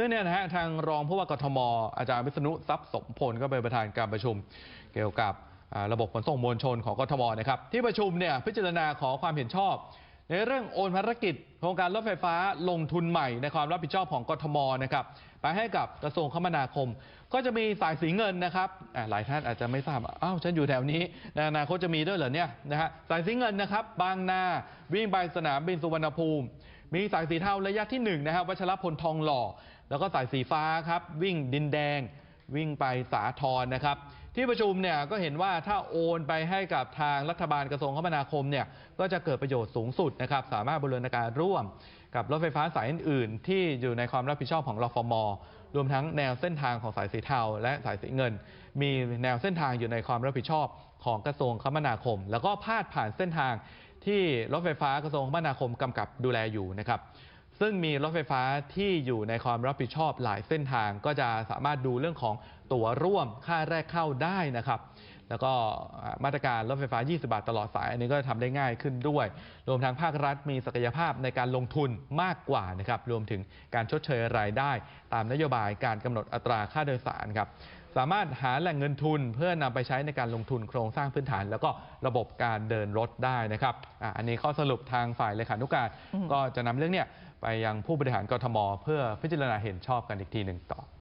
ื่องเนี้นะฮะทางรองผู้ว่ากทม อาจารย์วิษณุทรัพย์สมพลก็เป็นประธานการประชุม เกี่ยวกับระบบขนส่งมวลชนของกทมนะครับที่ประชุมเนี่ยพิจารณาขอความเห็นชอบ ในเรื่องโอนภารกิจโครงการรถไฟฟ้าลงทุนใหม่ในความรับผิดชอบของกทมนะครับไปให้กับกระทรวงคมนาคม ก็จะมีสายสีเงินนะครับหลายท่านอาจจะไม่ทราบอ้าวฉันอยู่แถวนี้นอนาคตจะมีด้วยเหรอเนี่ยนะฮะสายสีเงินนะครับ บางนาวิ่งไปสนามบินสุวรรณภูมิ มีสายสีเทาระยะที่1นะครับวัชรพลทองหล่อ แล้วก็สายสีฟ้าครับวิ่งดินแดง วิ่งไปสาทรนะครับ ที่ประชุมเนี่ยก็เห็นว่าถ้าโอนไปให้กับทางรัฐบาลกระทรวงคมนาคมเนี่ยก็จะเกิดประโยชน์สูงสุดนะครับสามารถบริเวณการร่วม กับรถไฟฟ้าสายอื่นๆ ที่อยู่ในความรับผิดชอบของรฟมรวมทั้งแนวเส้นทางของสายสีเทาและสายสีเงิน มีแนวเส้นทางอยู่ในความรับผิดชอบของกระทรวงคมนาคม แล้วก็พาดผ่านเส้นทางที่รถไฟฟ้ากระทรวงคมนาคมกำกับดูแลอยู่นะครับซึ่งมีรถไฟฟ้าที่อยู่ในความรับผิดชอบหลายเส้นทางก็จะสามารถดูเรื่องของ ตั๋วร่วมค่าแรกเข้าได้นะครับ แล้วก็มาตรการรถไฟฟ้า 20 บาทตลอดสาย อันนี้ก็ทำได้ง่ายขึ้นด้วย รวมทั้งภาครัฐมีศักยภาพในการลงทุนมากกว่านะครับ รวมถึงการชดเชยรายได้ ตามนโยบายการกำหนดอัตราค่าโดยสารครับสามารถหาแหล่งเงินทุนเพื่อนำไปใช้ในการลงทุนโครงสร้างพื้นฐาน แล้วก็ระบบการเดินรถได้นะครับอะอันนี้ข้อสรุปทางฝ่ายเลขานุการอืมก็จะนำเรื่องเนี้ยไปยังผู้บริหารกทม เพื่อพิจารณาเห็นชอบกันอีกทีหนึ่งต่อ